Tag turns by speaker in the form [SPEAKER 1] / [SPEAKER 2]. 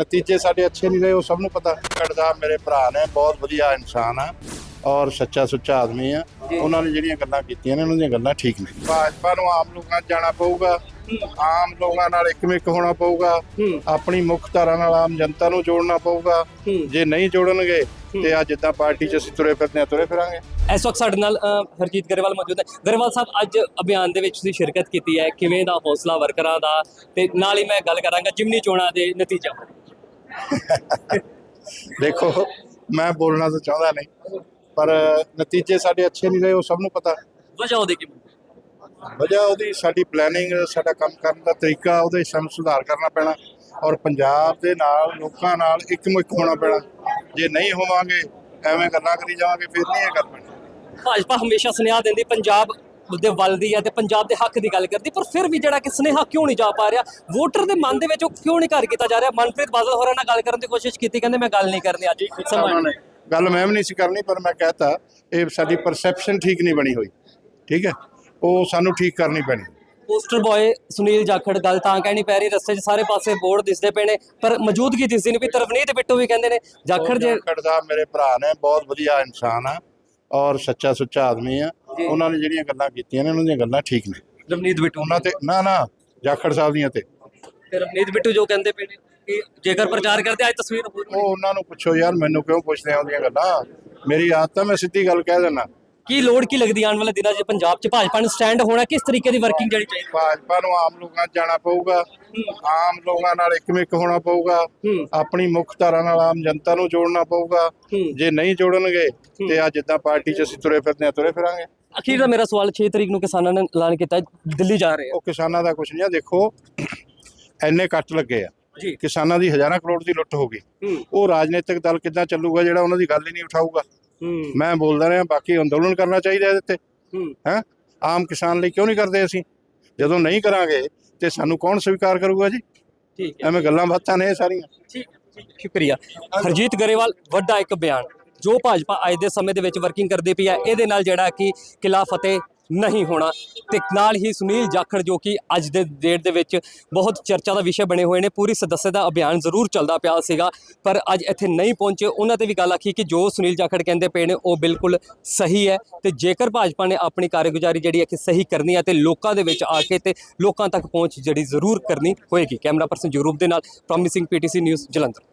[SPEAKER 1] ਨਤੀਜੇ ਸਾਡੇ ਅੱਛੇ ਨਹੀਂ ਰਹੇ ਉਹ ਸਭ ਨੂੰ ਪਤਾ। ਸਾਹਿਬ ਮੇਰੇ ਭਰਾ ਨੇ ਬਹੁਤ ਵਧੀਆ ਇਨਸਾਨ ਆ ਔਰ ਸੱਚਾ ਸੁੱਚਾ ਆਦਮੀ ਆ। ਉਹਨਾਂ ਨੇ ਜਿਹੜੀਆਂ ਗੱਲਾਂ ਕੀਤੀਆਂ ਨੇ ਉਹਨਾਂ ਦੀਆਂ ਗੱਲਾਂ ਠੀਕ ਨੇ। ਭਾਜਪਾ ਨੂੰ ਆਮ ਲੋਕਾਂ ਜਾਣਾ ਪਊਗਾ। ਆਮ ਲੋਕਾਂ ਨਾਲ ਇੱਕਮਿਕ ਹੋਣਾ ਪਊਗਾ। ਆਪਣੀ ਮੁੱਖ ਧਾਰਾ ਨਾਲ ਆਮ ਜਨਤਾ ਨੂੰ ਜੋੜਨਾ ਪਊਗਾ। ਜੇ ਨਹੀਂ ਜੋੜਨਗੇ ਤੇ ਆ ਜਿੱਦਾਂ ਪਾਰਟੀ 'ਚ ਅਸੀਂ ਤੁਰੇ ਫਿਰਦੇ ਆ ਤੁਰੇ ਫਿਰਾਂਗੇ।
[SPEAKER 2] ਇਸ ਵਕਤ ਸਾਡੇ ਨਾਲ ਹਰਜੀਤ ਗਰੇਵਾਲ ਮੌਜੂਦ ਹੈ। ਗਰੇਵਾਲ ਸਾਹਿਬ ਅੱਜ ਅਭਿਆਨ ਦੇ ਵਿੱਚ ਤੁਸੀਂ ਸ਼ਿਰਕਤ ਕੀਤੀ ਹੈ ਕਿਵੇਂ ਦਾ ਹੌਸਲਾ ਵਰਕਰਾਂ ਦਾ? ਤੇ ਨਾਲ ਹੀ ਮੈਂ ਗੱਲ ਕਰਾਂਗਾ ਜਿਮਨੀ ਚੋਣਾਂ ਦੇ ਨਤੀਜਾ
[SPEAKER 1] ਦੇਖੋ ਮੈਂ ਬੋਲਣਾ ਤਾਂ ਚਾਹੁੰਦਾ ਨਹੀਂ ਪਰ ਨਤੀਜੇ ਸਾਡੇ ਅੱਛੇ ਨਹੀਂ ਰਹੇ ਉਹ ਸਭ ਨੂੰ ਪਤਾ।
[SPEAKER 2] ਵਜ੍ਹਾ ਉਹਦੇ ਕੀ
[SPEAKER 1] ਵਜ੍ਹਾ ਉਹਦੀ ਸਾਡੀ ਪਲੈਨਿੰਗ ਸਾਡਾ ਕੰਮ ਕਰਨ ਦਾ ਤਰੀਕਾ ਉਹਦੇ ਸਾਨੂੰ ਸੁਧਾਰ ਕਰਨਾ ਪੈਣਾ ਔਰ ਪੰਜਾਬ ਦੇ ਨਾਲ ਲੋਕਾਂ ਨਾਲ ਇੱਕਮੁੱਖ ਹੋਣਾ ਪੈਣਾ। ਜੇ ਨਹੀਂ ਹੋਵਾਂਗੇ ਐਵੇਂ ਗੱਲਾਂ ਕਰੀ ਜਾਵਾਂਗੇ ਫਿਰ ਨਹੀਂ ਇਹ ਕਰ ਪੈਣਾ
[SPEAKER 2] ਭਾਜਪਾ ਹਮੇਸ਼ਾ ਸੁਨੇਹਾ ਦਿੰਦੀ ਪੰਜਾਬ ਦੇ ਵੱਲ ਦੀ ਹੈ ਤੇ ਪੰਜਾਬ ਦੇ ਹੱਕ ਦੀ ਗੱਲ ਕਰਦੀ ਪਰ ਫਿਰ ਵੀ ਜਿਹੜਾ ਕਿ ਸੁਨੇਹਾ ਕਿਉਂ ਨਹੀਂ ਜਾ ਪਾ ਰਿਹਾ? ਵੋਟਰ ਦੇ ਮਨ ਦੇ ਵਿੱਚ ਉਹ ਕਿਉਂ ਨਹੀਂ ਘਰ ਕੀਤਾ ਜਾ ਰਿਹਾ? ਮਨਪ੍ਰੀਤ ਬਾਦਲ ਹੋਰਾਂ ਨਾਲ ਗੱਲ ਕਰਨ ਦੀ ਕੋਸ਼ਿਸ਼ ਕੀਤੀ ਕਹਿੰਦੇ ਮੈਂ ਗੱਲ ਨਹੀਂ ਕਰਨੀ ਅੱਜ ਸਮਾਂ
[SPEAKER 1] ਗੱਲ ਮੈਂ ਵੀ ਨਹੀਂ ਸੀ ਕਰਨੀ ਪਰ ਮੈਂ ਕਹਤਾ ਇਹ ਸਾਡੀ ਪਰਸੈਪਸ਼ਨ ਠੀਕ ਨਹੀਂ ਬਣੀ ਹੋਈ ਠੀਕ ਹੈ? ਉਹ ਸਾਨੂੰ ਠੀਕ ਕਰਨੀ ਪੈਣੀ।
[SPEAKER 2] ਪੋਸਟਰ ਬॉय ਸੁਨੀਲ ਜਾਖੜ ਗੱਲ ਤਾਂ ਕਹਿਣੀ ਪੈ ਰਹੀ ਰਸਤੇ 'ਚ ਸਾਰੇ ਪਾਸੇ ਬੋਰਡ ਦਿਸਦੇ ਪਏ ਨੇ ਪਰ ਮੌਜੂਦਗੀ ਦਿਸਦੀ ਨਹੀਂ ਵੀ ਤਰਵਨੀਤ ਬਿੱਟੂ ਵੀ ਕਹਿੰਦੇ ਨੇ ਜਾਖੜ ਜੇ
[SPEAKER 1] ਖੜ ਸਾਹਿਬ ਮੇਰੇ ਭਰਾ ਨੇ ਬਹੁਤ ਵਧੀਆ ਇਨਸਾਨ ਆ ਔਰ ਸੱਚਾ ਸੁੱਚਾ ਆਦਮੀ ਆ। ਉਹਨਾਂ ਨੇ ਜਿਹੜੀਆਂ ਗੱਲਾਂ ਕੀਤੀਆਂ ਨੇ ਉਹਨਾਂ ਦੀਆਂ ਗੱਲਾਂ ਠੀਕ ਨੇ।
[SPEAKER 2] ਰਵਨੀਤ ਬਿੱਟੂ।
[SPEAKER 1] ਉਹਨਾਂ ਤੇ ਨਾ ਨਾ ਜਾਖੜ ਸਾਹਿਬ ਦੀਆਂ ਤੇ।
[SPEAKER 2] ਤੇ ਰਵਨੀਤ ਬਿੱਟੂ ਜੋ ਕਹਿੰਦੇ ਪਏ ਨੇ ਕਿ ਜੇਕਰ ਪ੍ਰਚਾਰ ਕਰਦੇ ਅੱਜ ਤਸਵੀਰ ਹੋਰ
[SPEAKER 1] ਉਹ ਉਹਨਾਂ ਨੂੰ ਪੁੱਛੋ ਯਾਰ ਮੈਨੂੰ ਕਿਉਂ ਪੁੱਛਦੇ ਆ ਉਹਦੀਆਂ ਗੱਲਾਂ? ਮੇਰੀ ਆਦਤ ਆ ਮੈਂ ਸਿੱਧੀ ਗੱਲ ਕਹਿ ਦਿੰਦਾ।
[SPEAKER 2] ਕੀ ਲੋੜ ਕੀ ਲੱਗਦੀ ਆਉਣ ਵਾਲੇ ਦਿਨਾਂ 'ਚ ਪੰਜਾਬ 'ਚ? ਭਾਜਪਾ ਨੂੰ ਸਟੈਂਡ ਹੋਣਾ ਕਿਸ ਤਰੀਕੇ ਦੀ ਵਰਕਿੰਗ ਜਿਹੜੀ ਚਾਹੀਦੀ?
[SPEAKER 1] ਭਾਜਪਾ ਨੂੰ ਆਮ ਲੋਕਾਂ 'ਚ ਜਾਣਾ ਪਊਗਾ। ਆਮ ਲੋਕਾਂ ਨਾਲ ਇੱਕਮਿਕ ਹੋਣਾ ਪਊਗਾ। ਆਪਣੀ ਮੁੱਖ ਧਾਰਾ ਨਾਲ ਆਮ ਜਨਤਾ ਨੂੰ ਜੋੜਨਾ ਪਊਗਾ। ਜੇ ਨਹੀਂ ਜੋੜਨਗੇ ਤੇ ਆ ਜਿੱਦਾਂ ਪਾਰਟੀ 'ਚ ਅਸੀਂ ਤੁਰੇ ਫਿਰਦੇ ਆ ਤੁਰੇ ਫਿਰਾਂਗੇ।
[SPEAKER 2] ਅਖੀਰ ਦਾ ਮੇਰਾ ਸਵਾਲ 6 ਤਰੀਕ ਨੂੰ ਕਿਸਾਨਾਂ ਨੇ ਐਲਾਨ ਕੀਤਾ ਦਿੱਲੀ ਜਾ ਰਹੇ ਆ।
[SPEAKER 1] ਉਹ ਕਿਸਾਨਾਂ ਦਾ ਕੁਝ ਨਹੀਂ ਆ ਦੇਖੋ ਐਨੇ ਕੱਟ ਲੱਗੇ ਆ। ਕਿਸਾਨਾਂ ਦੀ ਹਜ਼ਾਰਾਂ ਕਰੋੜ ਦੀ ਲੁੱਟ ਹੋ ਗਈ। ਉਹ ਰਾਜਨੀਤਿਕ ਦਲ ਕਿੱਦਾਂ ਚੱਲੂਗਾ ਜਿਹੜਾ ਉਹਨਾਂ ਦੀ ਗੱਲ ਹੀ ਨਹੀਂ ਉਠਾਊਗਾ? ਮੈਂ ਬੋਲਦਾ ਰਿਹਾ ਬਾਕੀ ਅੰਦੋਲਨ ਕਰਨਾ ਚਾਹੀਦਾ ਇਹਦੇ ਤੇ। ਹੂੰ। ਆਮ ਕਿਸਾਨ ਲਈ ਕਿਉਂ ਨਹੀਂ ਕਰਦੇ ਅਸੀਂ? ਜਦੋਂ ਨਹੀਂ ਕਰਾਂਗੇ ਤੇ ਸਾਨੂੰ ਕੌਣ ਸਵੀਕਾਰ ਕਰੂਗਾ ਜੀ?
[SPEAKER 2] ਠੀਕ ਹੈ।
[SPEAKER 1] ਐਵੇਂ ਗੱਲਾਂ ਬਾਤਾਂ ਨੇ ਇਹ ਸਾਰੀਆਂ।
[SPEAKER 2] ਠੀਕ ਠੀਕ, ਸ਼ੁਕਰੀਆ। ਹਰਜੀਤ ਗਰੇਵਾਲ ਵੱਡਾ ਇੱਕ ਬਿਆਨ। ਜੋ ਭਾਜਪਾ ਅੱਜ ਦੇ ਸਮੇਂ ਦੇ ਵਿੱਚ ਵਰਕਿੰਗ ਕਰਦੀ ਪਈ ਹੈ ਇਹਦੇ ਨਾਲ ਜਿਹੜਾ ਕਿ ਕਿਲਾ ਫਤਿਹ ਨਹੀਂ ਹੋਣਾ। ਤੇ ਨਾਲ ਹੀ ਸੁਨੀਲ ਜਾਖੜ ਜੋ ਕਿ ਅੱਜ ਦੇ ਡੇਟ ਦੇ ਵਿੱਚ ਬਹੁਤ ਚਰਚਾ ਦਾ ਵਿਸ਼ੇ ਬਣੇ ਹੋਏ ਨੇ। ਪੂਰੀ ਸਦੱਸਤਾ ਅਭਿਆਨ ਜ਼ਰੂਰ ਚੱਲਦਾ ਪਿਆ ਸੀਗਾ, ਪਰ ਅੱਜ ਇੱਥੇ ਨਹੀਂ ਪਹੁੰਚੇ। ਉਹਨਾਂ ਤੇ ਵੀ ਗੱਲ ਆਖੀ ਕਿ ਜੋ ਸੁਨੀਲ ਜਾਖੜ ਕਹਿੰਦੇ ਪਏ ਨੇ, ਉਹ ਬਿਲਕੁਲ ਸਹੀ ਹੈ। ਤੇ ਜੇਕਰ ਭਾਜਪਾ ਨੇ ਆਪਣੀ ਕਾਰਗੁਜ਼ਾਰੀ ਜਿਹੜੀ ਹੈ ਕਿ ਸਹੀ ਕਰਨੀ ਹੈ ਤੇ ਲੋਕਾਂ ਦੇ ਵਿੱਚ ਆ ਕੇ ਤੇ ਲੋਕਾਂ ਤੱਕ ਪਹੁੰਚ ਜਿਹੜੀ ਜ਼ਰੂਰ ਕਰਨੀ ਹੋਏਗੀ। ਕੈਮਰਾ ਪਰਸਨ ਜਗਰੂਪ ਦੇ ਨਾਲ ਪ੍ਰੋਮਿਸਿੰਗ ਪੀਟੀਸੀ ਨਿਊਜ਼, ਜਲੰਧਰ।